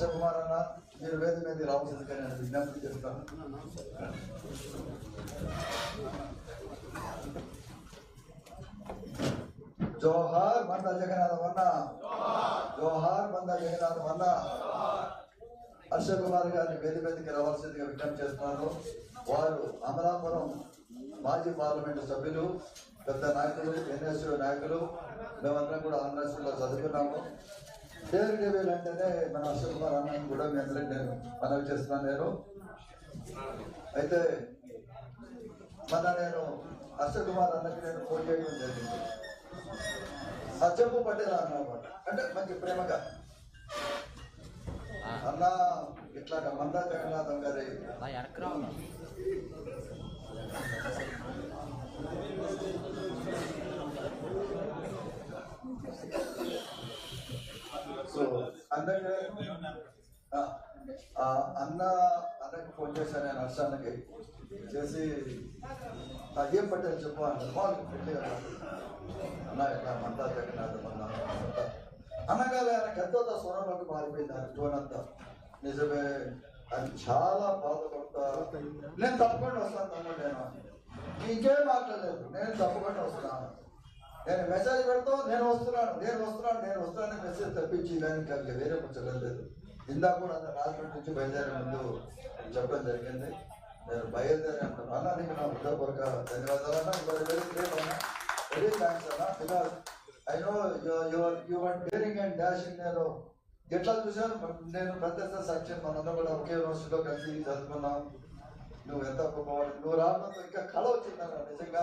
హర్ష కుమార్ అన్న మీరు వేద మీద రావాల్సిందిగా నేను విజ్ఞప్తి చేస్తాను. జోహార్ బంద జగన్నాథ వన్న. జోహార్ బంద జగన్నాథ వన్న. హర్ష కుమార్ గారిని వేది మీదకి రావాల్సిందిగా విజ్ఞప్తి చేస్తున్నారు. వారు అమలాపురం మాజీ పార్లమెంటు సభ్యులు పెద్ద నాయకులు ఎన్ఎస్యూ నాయకులు. మేమందరం కూడా ఆంధ్రప్రదేశ్లో చదువుకున్నాము. పేరు డేవిల్ అంటేనే మన హర్ష కుమార్ కూడా మీ అందరికి నేను మనవి చేస్తున్నాను నేను. అయితే మన నేను హర్ష కుమార్ అన్నకి నేను ఫోన్ చేయడం జరిగింది. ఆ పట్టేలా అన్నమాట అంటే మంచి ప్రేమగా. అన్న ఇట్లాగ మంద జగన్నాథం గారి Thank అందరికీ అన్న అన్నకి ఫోన్ చేశాను నేను హర్షాన్నకి చేసి ఏం పట్టారు చెప్పు అన్న వాళ్ళు ఫ్రెండ్లీగా అన్న ఎట్లా మందా జగన్నాథ అన్న అంతా. అనగానే ఆయన ఎంతో స్వరంలోకి మారిపోయింది ఆయన టోన్ అంతా. నిజమే అది చాలా బాధపడతా నేను తప్పకుండా వస్తాను తమ్ముడు నేను ఇంకేం మాట్లాడలేదు నేను తప్పకుండా వస్తున్నాను నేను మెసేజ్ పెడతాం నేను వస్తున్నాను నేను వస్తున్నాను నేను వస్తున్నాను మెసేజ్ తప్పించి దానికి అక్కడ వేరే కొంచెం లేదు. ఇందాక కూడా అంత రాజమండ్రి నుంచి బయలుదేరే ముందు చెప్పడం జరిగింది. నేను బయలుదేరే అంటాను అన్న నీకు నా హృదయపూర్వక ధన్యవాదాలు అన్న. వెరీ వెరీ గ్రేట్ అన్న. వెరీ థ్యాంక్స్ అన్న. Because I know your your daring and dashing నేను ఎట్లా చూసాను నేను ప్రత్యక్ష సాక్ష్యం మనందరం కూడా ఒకే యూనివర్సిటీలో కలిసి చదువుకున్నాం. నువ్వు ఎంత గొప్పవాడు నువ్వు రావడంతో ఇంకా కళ వచ్చిందన్న నిజంగా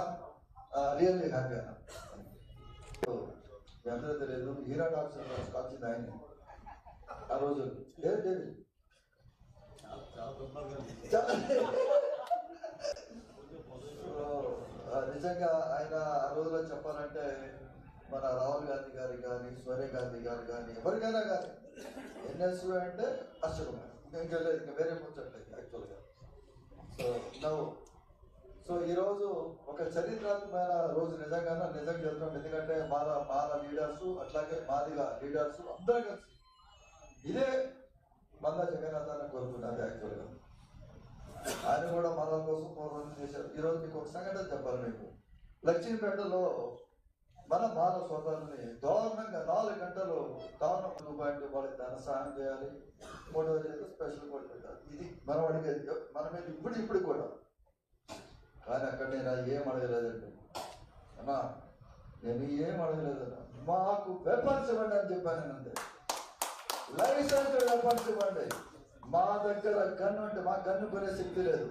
రియల్లీ హ్యాపీ అన్న. ఎంత తెలియదు. హీరా డాక్స్ వచ్చింది ఆయన ఆ రోజు. లేదు డేవిడ్ నిజంగా ఆయన ఆ రోజులో చెప్పాలంటే మన రాహుల్ గాంధీ గారి కానీ సోనియా గాంధీ గారు కానీ ఎవరికైనా కానీ ఎన్ఎస్ అంటే అశ్వకుమార్ ఇంకా లేదు ఇంకా వేరే ముచ్చట్లేదు యాక్చువల్గా సో నవ్వు సో ఈ రోజు ఒక చరిత్రాత్మకమైన రోజు. నిజంగానే నిజంగా చెప్తున్నాం ఎందుకంటే మాల మాల లీడర్స్ అట్లాగే మాదిగా లీడర్స్ అందరూ కలిసి ఇదే మంద జగన్నాథాన్ని కోరుకున్నది యాక్చువల్గా. ఆయన కూడా మాల కోసం పోరాటం చేశారు. ఈరోజు మీకు ఒక సంఘటన చెప్పాలి మీకు. లక్ష్మీపేటలో మన మాల సోదరుని దారుణంగా నాలుగు గంటలు దారుణం రూపాయలు వాళ్ళకి ధన సహాయం చేయాలి. మూడో స్పెషల్ కూడా పెట్టాలి. ఇది మనం అడిగేది మన మీద ఇప్పుడు ఇప్పుడు కూడా కానీ అక్కడ నేను ఏం అడగలేదండి. అన్నా నేను ఏం అడగలేదన్నా మాకు వెపన్స్ ఇవ్వండి అని చెప్పాను నేను అంతే. లైసెన్స్ వెపన్స్ ఇవ్వండి. మా దగ్గర గన్ను అంటే మా గన్ను కొనే శక్తి లేదు.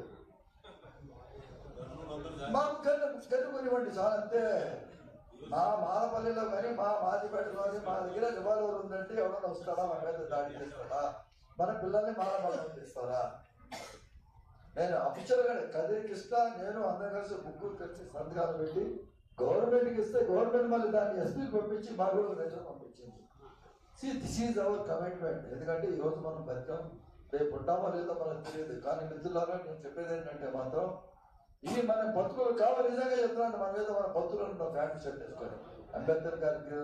మా గన్ను గన్ను కొనివ్వండి చాలా అంతే. మా మాలపల్లిలో కానీ మా మాదిపేటలో కానీ మా దగ్గర రివాల్వర్ ఉందంటే ఎవరైనా వస్తారా? మా మీద దాడి చేస్తారా? మన పిల్లల్ని మాలపల్లి చేస్తారా? నేను అఫీషియల్గా కదిరికి ఇస్తా నేను అందరం కలిసి ముగ్గురు కలిసి సంతకాలు పెట్టి గవర్నమెంట్కి ఇస్తే గవర్నమెంట్ మళ్ళీ దాన్ని ఎస్పీ పంపించి మా కూడా రైతులు పంపించింది. See this is our commitment ఎందుకంటే ఈ రోజు మనం బతికాం రేపు ఉంటామో లేదో మనకు తెలియదు. కానీ మిత్రులారా నేను చెప్పేది ఏంటంటే మాత్రం ఇది మన బతుకులు కావాలి నిజంగా చెప్తున్నాను. మన మీద మన బతుకులు ఉన్న ఫ్యామిలీ సెట్ చేసుకొని అంబేద్కర్ గారికి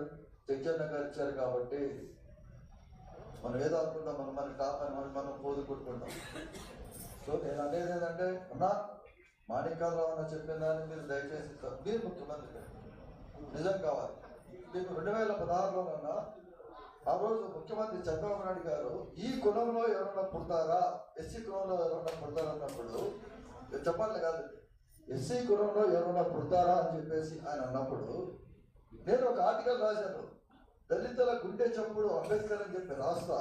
జగ్జన్న గారు ఇచ్చారు కాబట్టి మనం ఏదో అనుకుంటాం. మనం మనకి కాపని మనం మనం పోదు కొట్టుకుంటాం. సో నేను అనేది ఏంటంటే అన్నా మాణిక్యాలరావు అన్న చెప్పిన దాన్ని మీరు దయచేసి మీరు ముఖ్యమంత్రి నిజం కావాలి. మీకు రెండు వేల పదహారులోనన్నా ఆ రోజు ముఖ్యమంత్రి చంద్రబాబు నాయుడు గారు ఈ కులంలో ఎవరన్నా పుడతారా? ఎస్సీ కులంలో ఎవరన్నా పుడతారా అన్నప్పుడు చెప్పాలి కాదు. ఎస్సీ కులంలో ఎవరన్నా పుడతారా అని చెప్పేసి ఆయన అన్నప్పుడు నేను ఒక ఆర్టికల్ రాశాను. దళితుల గుండె చప్పుడు అంబేద్కర్ అని చెప్పి రాస్తా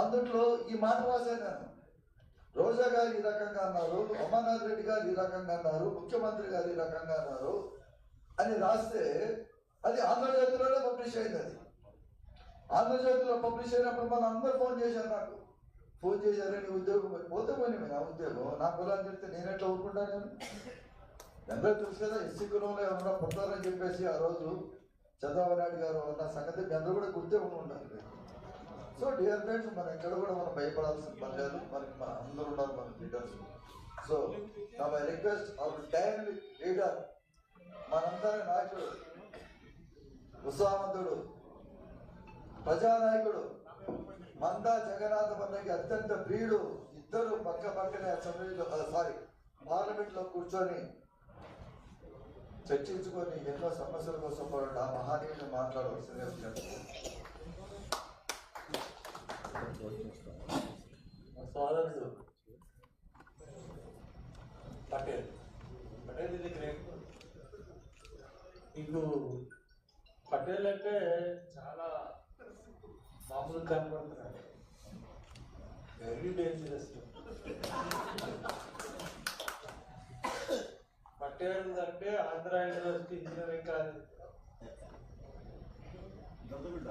అందులో ఈ మాట రాశాను నేను. రోజా గారు ఈ రకంగా అన్నారు అమర్నాథ్ రెడ్డి గారు ఈ రకంగా అన్నారు ముఖ్యమంత్రి గారు ఈ రకంగా అన్నారు అని రాస్తే అది ఆంధ్రజ్యోతిలోనే పబ్లిష్ అయింది అది. ఆంధ్రజ్యోతిలో పబ్లిష్ అయినప్పుడు మన అందరు ఫోన్ చేశారు నాకు. ఫోన్ చేశారు నీ ఉద్యోగం పోతే పోయినా నా ఉద్యోగం నా కులాన్ని చెప్తే నేను ఎట్లా ఊరుకుంటా నేను? అందరూ తెలుసు కదా ఎస్సీ కులంలో ఎవరన్నా పుడతారని చెప్పేసి ఆ రోజు చంద్రబాబు నాయుడు గారు అన్న సంగతి మీ అందరూ కూడా గుర్తే ఉండాలి. సో డియర్ ఫ్రెండ్స్ మనం ఎక్కడ కూడా మనం భయపడాల్సిన పని లేదు మనకి మన అందరూ ఉన్నారు మన లీడర్స్ సో నా my request our time leader మనందరి నాయకుడు ఉత్సాహవంతుడు ప్రజానాయకుడు మందా జగన్నాథ పల్లకి అత్యంత ప్రియుడు ఇద్దరు పక్క పక్కనే అసెంబ్లీలో సారీ పార్లమెంట్లో కూర్చొని చర్చించుకొని ఎన్నో సమస్యల కోసం ఆ మహానీయుని మాట్లాడవలసిందే సోదరుడు పటేల్ పటేల్ ఇది గ్రేట్ నీకు పటేల్ అంటే చాలా మామూలు కనపడుతున్నాడు వెరీ డేంజరస్ పటేల్ అంటే ఆంధ్ర యూనివర్సిటీ ఇంజనీరింగ్ కాలేజ్.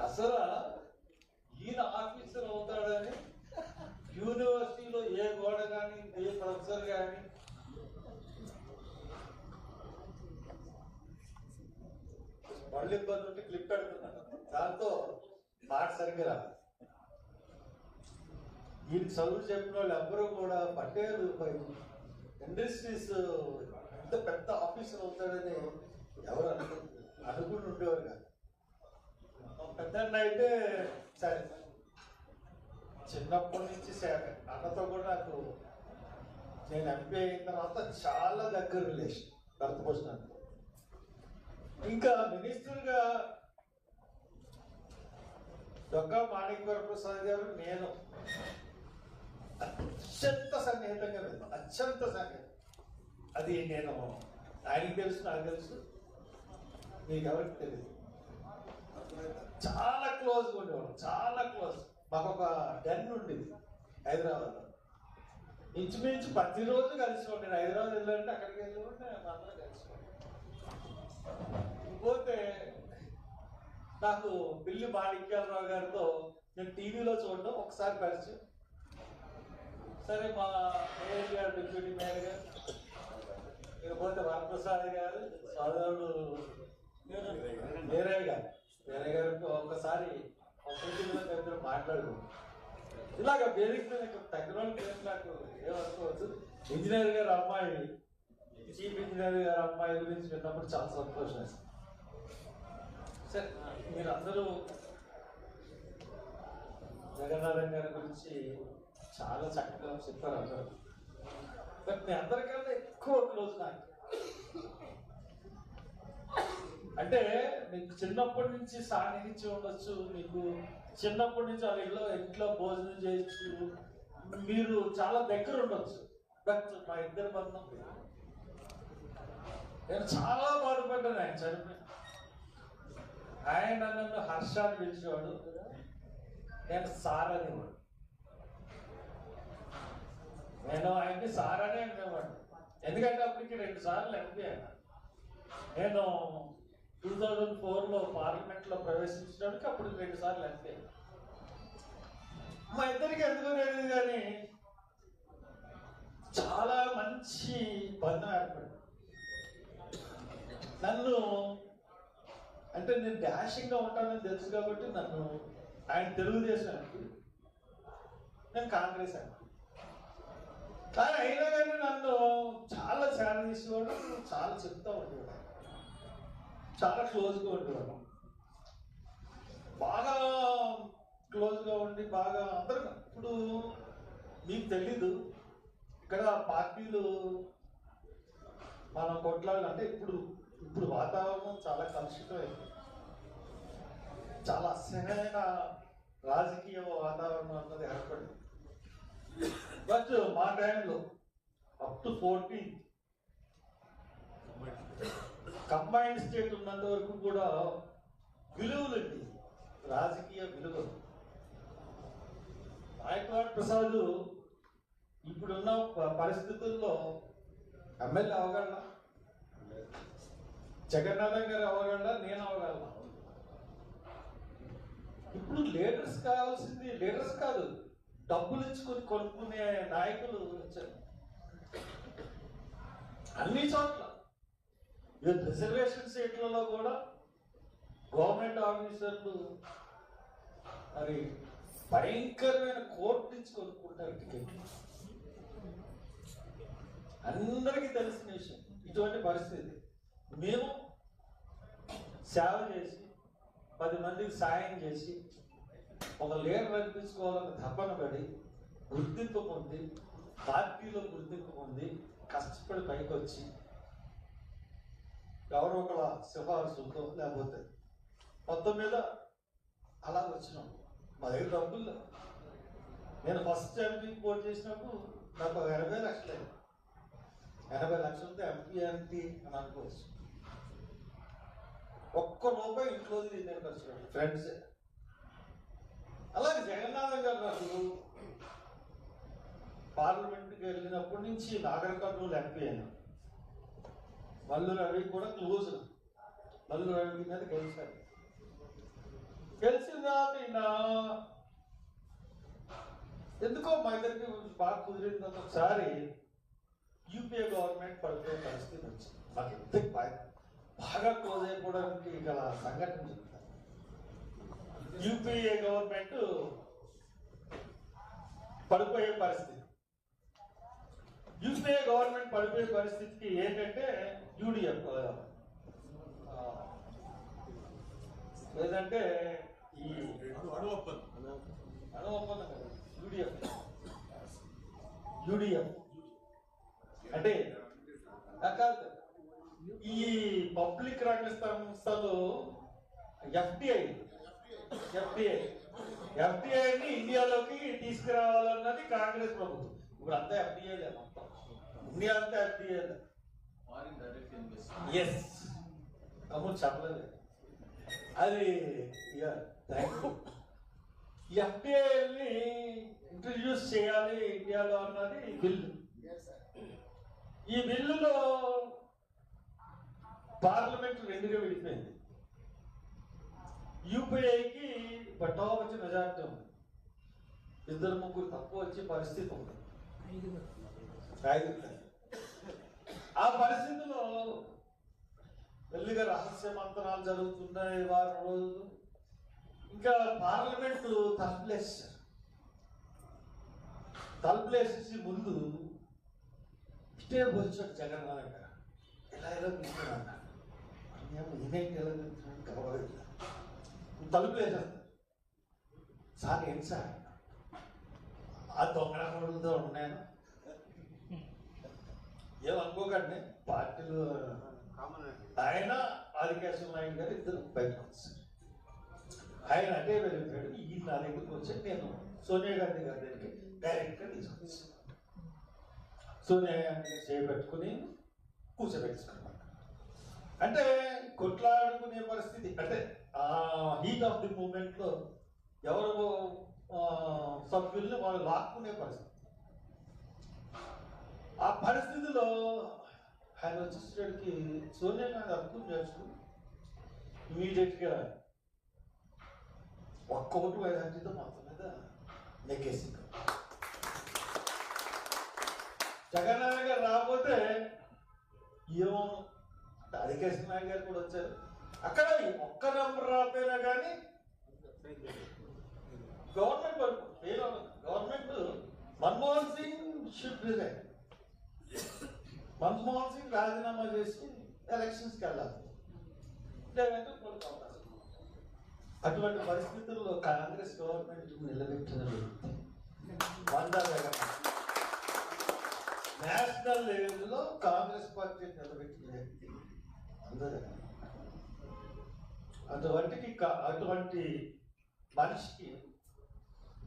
అసలు ఈయన ఆఫీసర్ అవుతాడని యూనివర్సిటీలో ఏ గోడ కానీ ఏ ప్రొఫెసర్ కానీ. మళ్ళీ ఇబ్బంది ఉంటే క్లిప్ పెడుతున్నాను దాంతో మాట సరిగ్గా రాదు. ఈ చదువు చెప్పిన వాళ్ళు ఎవ్వరూ కూడా పటేల్ ఇండస్ట్రీస్ ఎంత పెద్ద ఆఫీసర్ అవుతాడని ఎవరు అనుకు అనుకుని ఉండేవారు కాదు. పెద్ద అయితే సరే. చిన్నప్పటి నుంచి అన్నతో కూడా నాకు నేను ఎంపీ అయిన తర్వాత చాలా దగ్గర రిలేషన్ భరతభూషణ్ ఇంకా మినిస్టర్గా దొంగ మాణిక్వర ప్రసాద్ గారు నేను అత్యంత సన్నిహితంగా వెళ్తాను అత్యంత సన్నిహితం. అది నేను ఆయనకి తెలుసు నాకు తెలుసు. మీకు ఎవరికి తెలియదు. చాలా క్లోజ్గా ఉండేవాడు చాలా క్లోజ్ మాకు ఒక డెన్ ఉండేది హైదరాబాద్లో. ఇంచుమించు ప్రతిరోజు కలిసి ఉండేది. హైదరాబాద్ వెళ్ళాలంటే అక్కడికి వెళ్ళి ఉంటే అందరూ కలిసి పోతే నాకు పిల్లి మాణిక్యాలరావు గారితో నేను టీవీలో చూడడం ఒకసారి పరిచయం సరే మా మేయర్ గారు డిప్యూటీ మేయర్ గారు ఇకపోతే వరప్రసాద్ గారు సోదరుడు వేరే గారు. వేరే గారు ఒక్కసారి మాట్లాడు ఇలాగ బేసిక్ తగ్గిన పేరు నాకు ఏమనుకోవచ్చు ఇంజనీర్ గారు అమ్మాయి చీఫ్ ఇంజనీర్ గారు అమ్మాయి గురించి విన్నప్పుడు చాలా సంతోషం సరే మీరు అందరూ జగన్నాథన్ గారి గురించి చాలా చక్కగా చెప్పారు అందరూ. బట్ మీ అందరికన్నా ఎక్కువ క్లోజ్ నాకు. అంటే మీకు చిన్నప్పటి నుంచి సాన్నిహిత్యం ఉండొచ్చు మీకు చిన్నప్పటి నుంచి వాళ్ళ ఇంట్లో ఇంట్లో భోజనం చేయొచ్చు మీరు చాలా దగ్గర ఉండొచ్చు. బట్ మా ఇద్దరు బంధం నేను చాలా బాధపడ్డాను ఆయన చనిపోయి ఆయన నన్ను హర్షాన్ని పిలిచేవాడు. నేను సార్ అనేవాడు నేను ఆయన్ని సార్ అనే అనేవాడు ఎందుకంటే అప్పటికి రెండు సార్లు ఎంపీ అయినా. నేను టూ థౌజండ్ ఫోర్లో పార్లమెంట్లో ప్రవేశించడానికి అప్పుడు రెండు సార్లు ఎంపీ మా ఇద్దరికి ఎందుకు లేదు కానీ చాలా మంచి బంధం ఏర్పడింది. నన్ను అంటే నేను డాషింగ్గా ఉంటానని తెలుసు కాబట్టి నన్ను ఆయన తెలుగుదేశం ఎంపీ నేను కాంగ్రెస్ ఎంపీ కానీ అయినా కానీ నన్ను చాలా చాలా తీసేవాడు చాలా చెప్తా ఉండేవాడు. చాలా క్లోజ్గా ఉండేవాడు బాగా క్లోజ్గా ఉండి బాగా అందరూ ఇప్పుడు మీకు తెలీదు. ఇక్కడ పార్టీలు మనం కొట్లాడాలి అంటే ఇప్పుడు ఇప్పుడు వాతావరణం చాలా కలుషితమైంది. చాలా అసహ్యమైన రాజకీయ వాతావరణం అన్నది ఏర్పడింది. బట్ మా టైంలో up to fourteen combined state ఉన్నంత వరకు కూడా విలువలండి. రాజకీయ విలువలు. నాయకవాడ్ ప్రసాద్ ఇప్పుడున్న పరిస్థితుల్లో ఎమ్మెల్యే అవగలనా జగన్నాథం గారు అవగలనా నేను అవగలనా? ఇప్పుడు లీడర్స్ కావాల్సింది లీడర్స్ కాదు డబ్బులు ఇచ్చుకొని కొనుక్కునే నాయకులు వచ్చారు. అన్ని చోట్ల. రిజర్వేషన్ సీట్లలో కూడా గవర్నమెంట్ ఆఫీసర్లు మరి భయంకరమైన కోర్టు నుంచి కొనుక్కుంటారు టికెట్ అందరికీ తెలిసిన విషయం ఇటువంటి పరిస్థితి. మేము సేవ చేసి పది మందికి సాయం చేసి ఒక లీడర్ అనిపించుకోవాలని తపన పడి గుర్తింపు పొంది పార్టీలో గుర్తింపు పొంది కష్టపడి పైకి వచ్చి ఎవరో ఒకళ్ళ సిఫార్సులతో లేకపోతే మొత్తం మీద అలా వచ్చినాం. మా దగ్గర డబ్బులు లేవు. నేను ఫస్ట్ ఎంపీ పోటీ చేసినప్పుడు నాకు ఎనభై లక్షలు అయింది ఎనభై లక్షలతో ఎంపీ ఎంపీ అని అనుకోవచ్చు. ఒక్క రూపాయి ఇంట్లో నేను ఖర్చు ఫ్రెండ్స్ అలాగే జగన్నాథం గారు నాకు పార్లమెంట్కి వెళ్ళినప్పటి నుంచి నాగర్ ఎంపీ అయినా. మల్లు అడవి కూడా క్లోజ్ మల్లు రవి మీద కలిసారు కలిసిన తర్వాత ఎందుకో మా ఇద్దరికి బాగా కుదిరిన తర్వాత ఒకసారి యూపీఏ గవర్నమెంట్ పడిపోయే పరిస్థితి వచ్చింది. మాకు ఇద్దరికి బాగా బాగా క్లోజ్ అయిపోవడానికి గల సంఘటన చెప్తాను యూపీఏ గవర్నమెంట్ పడిపోయే పరిస్థితి. యూపీఏ గవర్నమెంట్ పడిపోయే పరిస్థితికి ఏంటంటే యూడిఎఫ్ ఏదంటే ఈ అణు ఒప్పందం కదా యూడిఎఫ్. యూడిఎఫ్. అంటే కాదు ఈ పబ్లిక్ రంగ సంస్థలు ఎఫ్డిఐ ఎఫ్డిఐ ఎఫ్డిఐని ఇండియాలోకి తీసుకురావాలన్నది కాంగ్రెస్ ప్రభుత్వం. ఇప్పుడు అంతా ఎఫ్డిఐ లేదు మొత్తం. ఇండియా అంతా ఎఫ్డిఐ ఎస్ అమ్ము చెప్పలేదు. అది ఇక థ్యాంక్ యూ ఎఫ్డిఐని ఇంట్రడ్యూస్ చేయాలి ఇండియాలో అన్నది బిల్లు ఈ బిల్లులో పార్లమెంట్ రెండుగా విడిపోయింది. యూపీఐకి బట్టా వచ్చి మెజార్టీ ఉంది. ఇద్దరు ముగ్గురు తక్కువ వచ్చే పరిస్థితి ఉంది. ఆ పరిస్థితిలో మెల్లిగా రహస్య మంత్రాలు జరుగుతున్నాయి వారం రోజులు. ఇంకా పార్లమెంట్ తలుపులేసారు తలుపులేసేసి ముందు ఇటే వచ్చాడు జగన్మోహన్ గారు ఎలా ఎలా తీసుకున్నాను ఏమో ఎలా తీసుకున్నాను గౌరవం తలుపు వేసేస్తాడు సార్ ఏంటి సార్? ఆ దొంగ కొడుకుతో ఉన్నాను. ఏమనుకోకండి పార్టీలు ఆయన ఆదికేశ్వర నాయుడు గారు ఇద్దరు బయటకు వచ్చారు. ఆయన అటే వెళ్ళిపోయాడు ఈ నా దగ్గరికి వచ్చి నేను సోనియా గాంధీ గారి దగ్గరికి డైరెక్ట్గా తీసుకొచ్చాను. సోనియా గాంధీ చేపెట్టుకుని కూర్చోబెట్టుకున్నాను. అంటే కొట్లాడుకునే పరిస్థితి అంటే ఆ హీట్ ఆఫ్ ది మూమెంట్లో ఎవరు సభ్యుల్ని వాళ్ళు లాక్కునే పరిస్థితి. ఆ పరిస్థితిలో ఆయన వచ్చేసరికి సోనియా గాంధీ అర్థం చేసుకుని ఇమీడియట్గా ఒక్క ఓటు వైరాంటితో మొత్తం మీద నెగ్గేసింది. జగన్నారాయణ గారు రాకపోతే ఏమో అధికేశ్వర నాయుడు గారు కూడా వచ్చారు. అక్కడ ఒక్క నెంబర్ రాపోయినా కానీ గవర్నమెంట్ వరకు fail government Manmohan Singh should resign Manmohan Singh రాజీనామా చేసి ఎలక్షన్స్కి వెళ్ళాలి. లేదంటే పోటీ అటువంటి పరిస్థితుల్లో కాంగ్రెస్ గవర్నమెంట్ నిలబెట్టిన వ్యక్తి వందా నేషనల్ లెవెల్లో కాంగ్రెస్ పార్టీ నిలబెట్టిన వ్యక్తి అందరూ అటువంటికి అటువంటి మనిషికి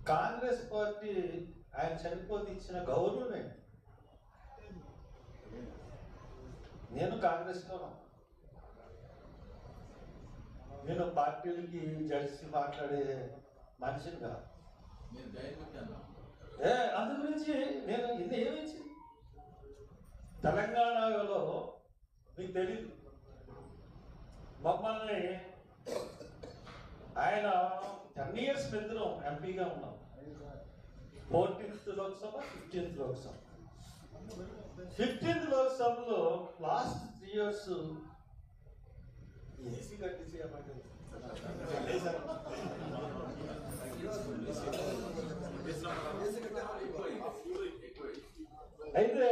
కాంగ్రెస్ పార్టీ ఆయన చనిపోతే ఇచ్చిన గౌరవమే. నేను కాంగ్రెస్లో ఉన్నా. నేను పార్టీలకి జడిసి మాట్లాడే మనిషిని కాదు. ఏ అందు గురించి నేను ఇది ఏమించి తెలంగాణలో మీకు తెలియదు మమ్మల్ని ఆయన టెన్ ఇయర్స్ ఇద్దరం ఎంపీగా ఉన్నాం fourteenth Lok Sabha fifteenth Lok Sabha. Fifteenth లోక్సభలో లాస్ట్ త్రీ ఇయర్స్ ఏసీ కట్టించి అయితే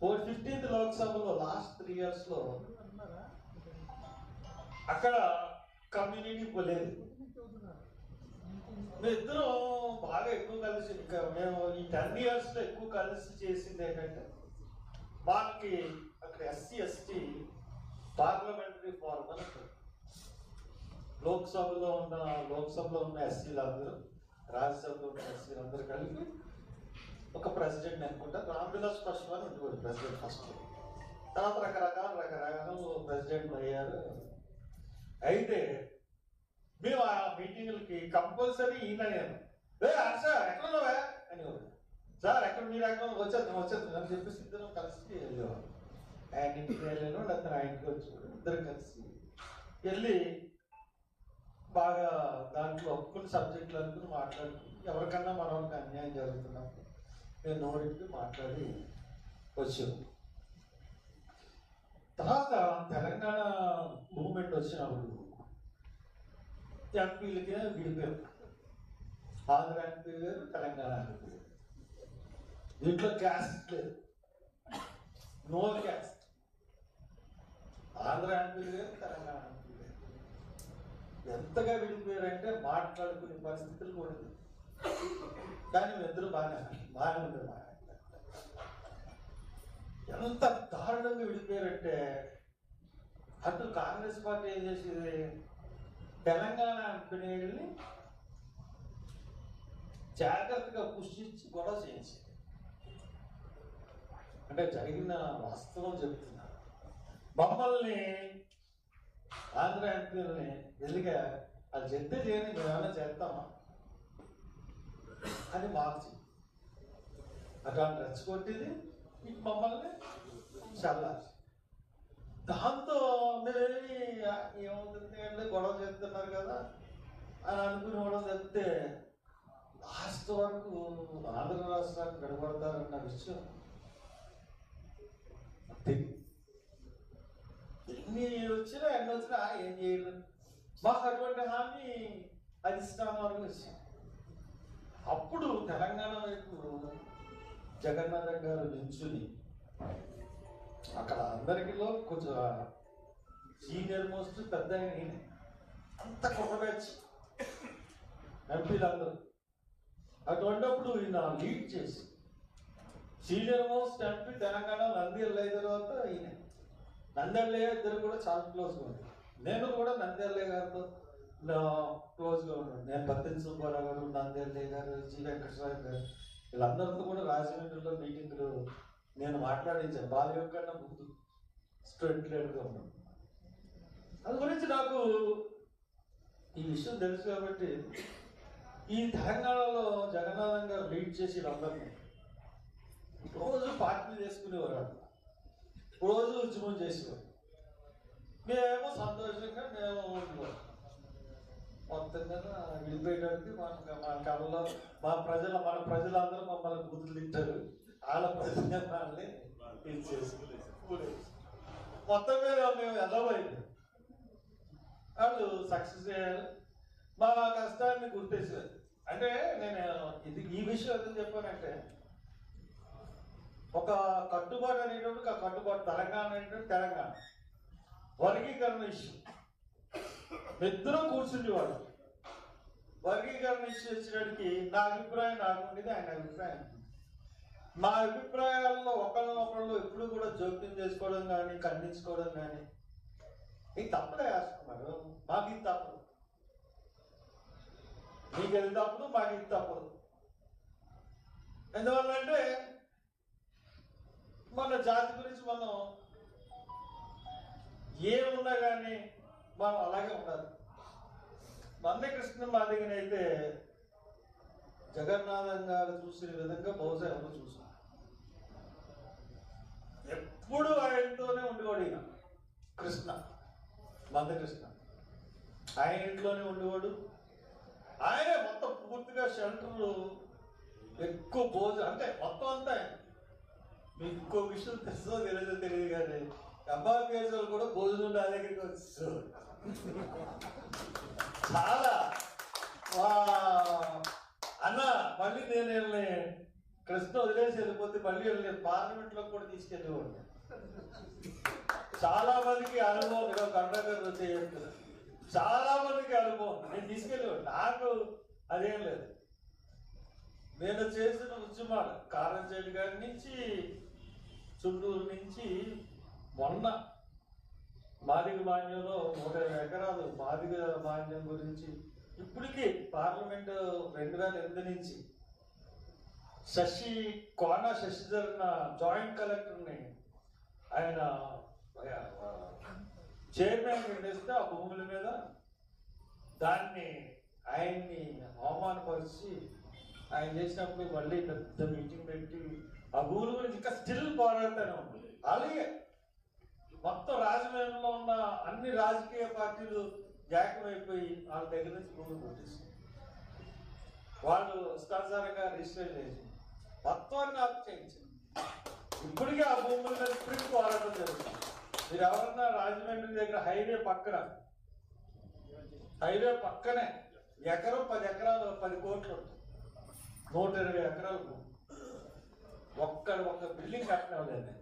ఫోర్ ఫిఫ్టీన్త్ లోక్సభలో లాస్ట్ త్రీ ఇయర్స్లో అక్కడ కమ్యూనిటీ లేదు ఇద్దరం బాగా ఎక్కువ కలిసి ఇంకా మేము ఈ టెన్ ఇయర్స్లో ఎక్కువ కలిసి చేసింది ఏంటంటే మాకి అక్కడ ఎస్సీ ఎస్టీ పార్లమెంటరీ ఫోరం అని లోక్సభలో ఉన్న లోక్సభలో ఉన్న ఎస్సీలందరూ రాజ్యసభలో ఉన్న ఎస్సీలందరూ కలిపి ఒక ప్రెసిడెంట్ అనుకుంటా రామ్విలాస్ పాస్వాన్ ఉండేవాడు ప్రెసిడెంట్ ఫస్ట్. తర్వాత రకరకాల రకరకాల ప్రెసిడెంట్ అయ్యారు. అయితే మీటింగ్లకి కంపల్సరీ ఈయన నేను ఏ సార్ ఎక్కడ ఉన్నావా సార్ ఎక్కడ మీరు ఎక్కడ వచ్చేద్దాం వచ్చేద్దాం అని చెప్పేసి ఇద్దరం కలిసి వెళ్ళేవాడు ఆయన ఇంటికి వెళ్ళాను లేకపోతే ఆయన ఇంటికి వచ్చేవాడు ఇద్దరు కలిసి వెళ్ళి బాగా దాంట్లో కొన్ని సబ్జెక్టులు అనుకుని మాట్లాడుకుని ఎవరికన్నా మనకి అన్యాయం జరుగుతున్నప్పుడు నేను నోటికి మాట్లాడి వచ్చాను తర్వాత తెలంగాణ మూమెంట్ వచ్చినప్పుడు ఎంపీలకే విడిపోయారు. ఆంధ్ర ఎంపీ వేరు తెలంగాణ ఎంపీ వేరు దీంట్లో క్యాస్ట్ లేదు. No caste. ఆంధ్ర ఎంపీ వేరు తెలంగాణ ఎంపీ వేరు ఎంతగా విడిపోయారంటే మాట్లాడుకునే పరిస్థితులు కూడా కానీ ఇద్దరు బాగానే బాగానే ఉండదు బాగా ఎంత దారుణంగా విడిపోయారంటే అటు కాంగ్రెస్ పార్టీ ఏం చేసేది? తెలంగాణ ఎంపీని జాగ్రత్తగా పుష్టించి గొడవ చేయించింది అంటే జరిగిన వాస్తవం చెప్తున్నా. మమ్మల్ని ఆంధ్ర ఎంపీలని వెళ్ళిగా అది చెప్తే చేయని మేమేమైనా చేస్తామా? అని మార్చి అట్లా రెచ్చగొట్టింది మమ్మల్ని చల్లార్చి దాంతో మీరేమి ఏమవుతుంది? గొడవ చేస్తున్నారు కదా అని అనుకుని గొడవ చెప్తే లాస్ట్ వరకు ఆంధ్ర రాష్ట్రానికి గడబడతారన్న విషయం ఎన్ని వచ్చినా ఎన్ని వచ్చినా ఏం చేయలేదు మాకు అటువంటి హామీ అధిష్టానం వరకు వచ్చింది. అప్పుడు తెలంగాణ వైపు జగన్నాథ్ గారు నించుని అక్కడ అందరికిలో కొంచెం సీనియర్ మోస్ట్ పెద్ద ఆయన అంత కొట్టబెచ్చి ఎంపీలందరూ అటువంటిప్పుడు ఈయన లీడ్ చేసి senior most MP Telangana Nandyala అయిన తర్వాత ఈయన. నంద్యాల ఇద్దరు కూడా చాలా క్లోజ్గా ఉంది నేను కూడా నంద్యాల గారితో క్లోజ్గా ఉన్నాను. నేను బత్తిన సుబ్బారావు గారు నంద్యాల గారు జి వెంకటరావు గారు వీళ్ళందరితో కూడా రాజమండ్రిలో మీటింగ్లు నేను మాట్లాడించాను బాల్యం కన్నా ముందు స్టూడెంట్ లీడర్గా ఉన్నాను. అది గురించి నాకు ఈ విషయం తెలుసు కాబట్టి ఈ తెలంగాణలో జగన్నాథం గారు లీడ్ చేసి వీళ్ళందరినీ రోజు పార్టీ చేసుకునేవారు వాళ్ళు. రోజు ఉద్యమం చేసేవారు. మేము సంతోషంగా మేము ఉండేవారు మొత్తం కదా విడిపోయడానికి మన మన కళలో మా ప్రజల మన ప్రజలందరూ మమ్మల్ని బుద్ధులు తింటారు వాళ్ళ ప్రజలు వాళ్ళని ఇచ్చేసి మొత్తం మీద మేము ఎదవైంది వాళ్ళు సక్సెస్ అయ్యారు మా కష్టాన్ని గుర్తించారు అంటే నేను ఇది ఈ విషయం ఎందుకు చెప్పానంటే ఒక కట్టుబాటు అనేటప్పుడు ఆ కట్టుబాటు తెలంగాణ అనేటువంటి తెలంగాణ. వర్గీకరణ ఇష్యూ. ఇద్దరూ కూర్చుండేవాడు వర్గీకరణ ఇష్యూ వచ్చినడికి నా అభిప్రాయం నాకు ఉండేది ఆయన అభిప్రాయం మా అభిప్రాయాల్లో ఒకళ్ళనొకళ్ళు ఎప్పుడు కూడా జోక్యం చేసుకోవడం కానీ ఖండించుకోవడం కానీ ఇది తప్పుడే వేస్తున్నారు మాకు ఇది తప్పదు మీకు ఇది తప్పదు మాకు ఇది తప్పదు ఎందువల్లంటే మన జాతి గురించి మనం ఏమున్నా కానీ మనం అలాగే ఉండాలి. మంద కృష్ణ మాదిగని అయితే జగన్నాథం గారు చూసిన విధంగా బహుశా ఎవరు చూసాం ఎప్పుడు ఆయనతోనే ఉండేవాడు ఈయన కృష్ణ. మందకృష్ణ ఆయన ఇంట్లోనే ఉండేవాడు. ఆయనే మొత్తం పూర్తిగా షెల్టర్ ఎక్కువ భోజనం అంటే మొత్తం అంతా ఆయన మీకు ఇంకో విషయం తెలుసో తెలియదో తెలియదు కానీ అబ్బా వాళ్ళు కూడా భోజనం నా దగ్గరికి వచ్చేసారు చాలా. అన్న మళ్ళీ నేను వెళ్ళి కృష్ణ వదిలేసి వెళ్ళిపోతే మళ్ళీ వెళ్ళి పార్లమెంట్లో కూడా తీసుకెళ్ళేవాడిని. చాలా మందికి అనుభవం కండక్టర్ చేయట్లేదు చాలా మందికి అనుభవం. నేను తీసుకెళ్ళేవాడు నాకు అదేం లేదు. నేను చేసిన ఉద్యమాలు కారంచేటి గారి నుంచి చుట్టూరు నుంచి మొన్న మాదిగ మాన్యంలో నూట ఇరవై ఎకరాలు మాదిగ మాన్యం గురించి ఇప్పటికీ పార్లమెంట్ రెండు వేల ఎనిమిది నుంచి శశి కోన శశిధర్ జాయింట్ కలెక్టర్ని ఆయన చైర్మన్ వేస్తే ఆ భూముల మీద దాన్ని ఆయన్ని అవమానపరిచి ఆయన చేసినప్పుడు మళ్ళీ పెద్ద మీటింగ్ పెట్టి ఆ భూముల గురించి ఇంకా స్టిల్ పోరాడుతూనే ఉంది. అలాగే మొత్తం రాజమండ్రిలో ఉన్న అన్ని రాజకీయ పార్టీలు ఏకమైపోయి వాళ్ళ దగ్గర నుంచి భూములు కొట్టేసి వాళ్ళు ఇష్టానుసారంగా రిజిస్టర్ చేసి మొత్తం అన్ని ఆఫ్ చేయించారు ఇప్పటికీ ఆ భూముల మీద ఇప్పటికీ పోరాటం జరుగుతుంది. మీరు ఎవరన్నా రాజమండ్రి దగ్గర హైవే పక్కన. హైవే పక్కనే ఎకరం పది ఎకరాలు పది కోట్లు నూట ఇరవై ఎకరాలు ఒక్క ఒక్క బిల్డింగ్ కట్టడం లేదు.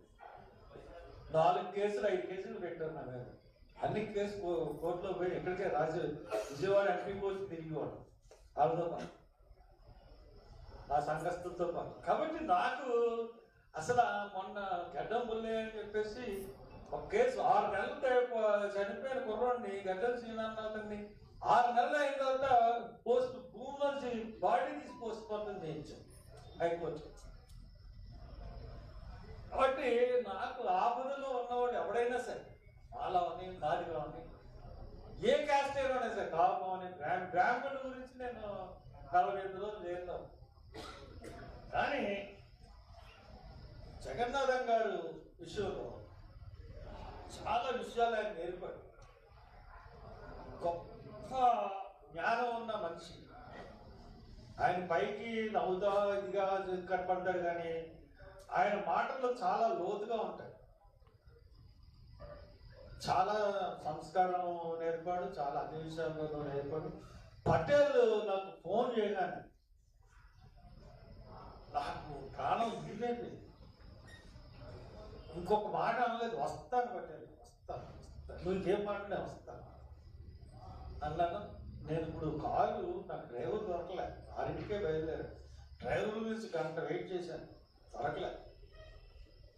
నాలుగు కేసులు ఐదు కేసులు పెట్టారు నా మీద. అన్ని కేసు కోర్టులో పోయి ఎక్కడికే రాజు విజయవాడ ఎంపీ కోర్టు తిరిగివాడు వాళ్ళతో పాటు. ఆ సంఘస్థులతో పాటు. కాబట్టి నాకు అసలు మొన్న గడ్డం బుల్లే అని చెప్పేసి ఒక కేసు ఆరు నెలలు తే- చనిపోయిన కుర్రోడిని గడ్డం శ్రీనాథని ఆరు నెలలు అయిన తర్వాత పోస్ట్ భూమి బాడీ తీసి పోస్ట్ మార్టం చేయించాం హైకోర్టు. కాబట్టి నాకు ఆపదలో ఉన్నవాడు ఎవడైనా సరే మాలా అని ఏ క్యాస్ట్ అయినా సరే కాపం అని బ్రాహ్మ బ్రాహ్మణుల గురించి నేను నలభై ఐదు రోజులు చేద్దాం కానీ జగన్నాథం గారు విషయంలో చాలా విషయాలు ఆయన నేర్పాడు గొప్ప జ్ఞానం ఉన్న మనిషి. ఆయన పైకి నవ్వుతా ఇదిగా కనపడతాడు కానీ ఆయన మాటల్లో చాలా లోతుగా ఉంటాయి చాలా సంస్కారం నేర్పాడు చాలా అన్ని విషయాల్లో నేర్పాడు. పటేల్ నాకు ఫోన్ చేయగానే నాకు ప్రాణం దిగలేదు ఇంకొక మాట అనలేదు వస్తాను పటేల్ వస్తాను నువ్వు ఇంకేం మాట్లాడే వస్తాను అన్నాను నేను ఇప్పుడు కారు నాకు డ్రైవర్ దొరకలే. ఆరింటికే బయలుదేరాను. డ్రైవర్ గురించి గంట వెయిట్ చేశాను. దొరకలే.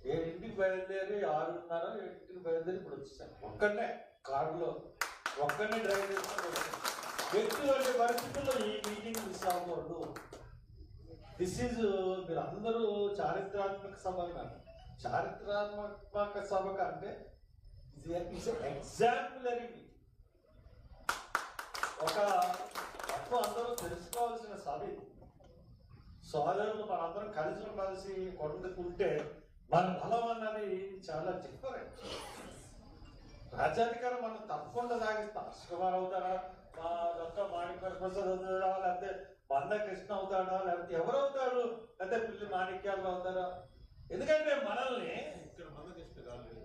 ఏడింటికి బయలుదేరి ఆరున్నర ఏడింటికి బయలుదేరి ఇప్పుడు వచ్చేసాను. ఒక్కనే కారులో ఒక్కనే డ్రైవ్ చేసుకుని వచ్చాను. ఎటువంటి పరిస్థితుల్లో ఈ మీటింగ్ మిస్ అవ్వకూడదు. దిస్ ఈజ్ మీరు అందరూ చారిత్రాత్మక సభ అన్నారు. చారిత్రాత్మక సభ అంటే ఎగ్జాంపులరీ ఒక తప్పు అందరూ తెలుసుకోవాల్సిన సభ సోదరులు మనందరం కలిసి కలిసి కొట్టుకుంటే మన బలం అన్నది చాలా డిఫరెంట్ రాజ్యాధికారం మనం తప్పకుండా సాగిస్తాం శివకుమార్ అవుతారా మా డాక్టర్ మాణిక్య ప్రసాద్ అవుతాడా? లేకపోతే బంద కృష్ణ అవుతాడా? లేకపోతే ఎవరు అవుతారు? లేకపోతే పిల్లి మాణిక్యాలు అవుతారా? ఎందుకంటే మనల్ని ఎక్కడైనా నేను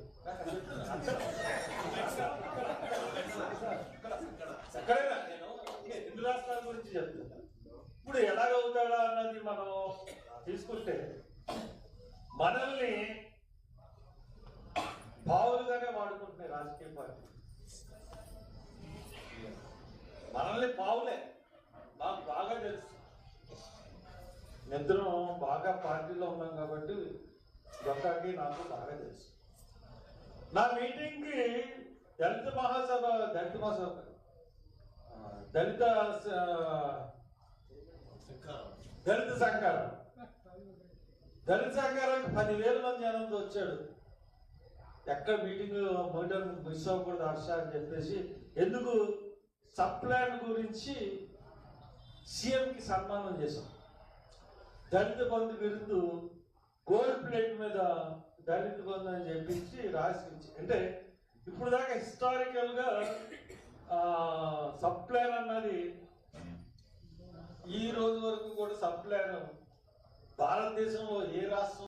రెండు రాష్ట్రాల గురించి చెప్తున్నా ఇప్పుడు ఎలాగవుతాడా అన్నది మనం తీసుకుంటే మనల్ని పావులుగానే వాడుకుంటున్నాయి రాజకీయ పార్టీ మనల్ని పావులే మాకు బాగా తెలుసు నిద్రం బాగా పార్టీలో ఉన్నాం కాబట్టి దొక్కకి నాకు బాగా తెలుసు. నా మీటింగ్కి దళిత మహాసభ దళిత మహాసభ దళిత దళిత సంఘాలు దళిత సంఘాలకు పదివేల మంది జనంతో వచ్చాడు. ఎక్కడ మీటింగ్ మీటర్ మిస్ అవ్వకూడదు హర్ష అని చెప్పేసి ఎందుకు సప్లాన్ గురించి సీఎంకి సన్మానం చేశాం. దళిత బంధు బిరుదు గోల్డ్ ప్లేట్ మీద దళిత బంధు అని చెప్పించి రాసి అంటే ఇప్పుడు దాకా హిస్టారికల్గా అన్నది ఈ రోజు వరకు కూడా సప్లైన్ భారతదేశంలో ఏ రాష్ట్రం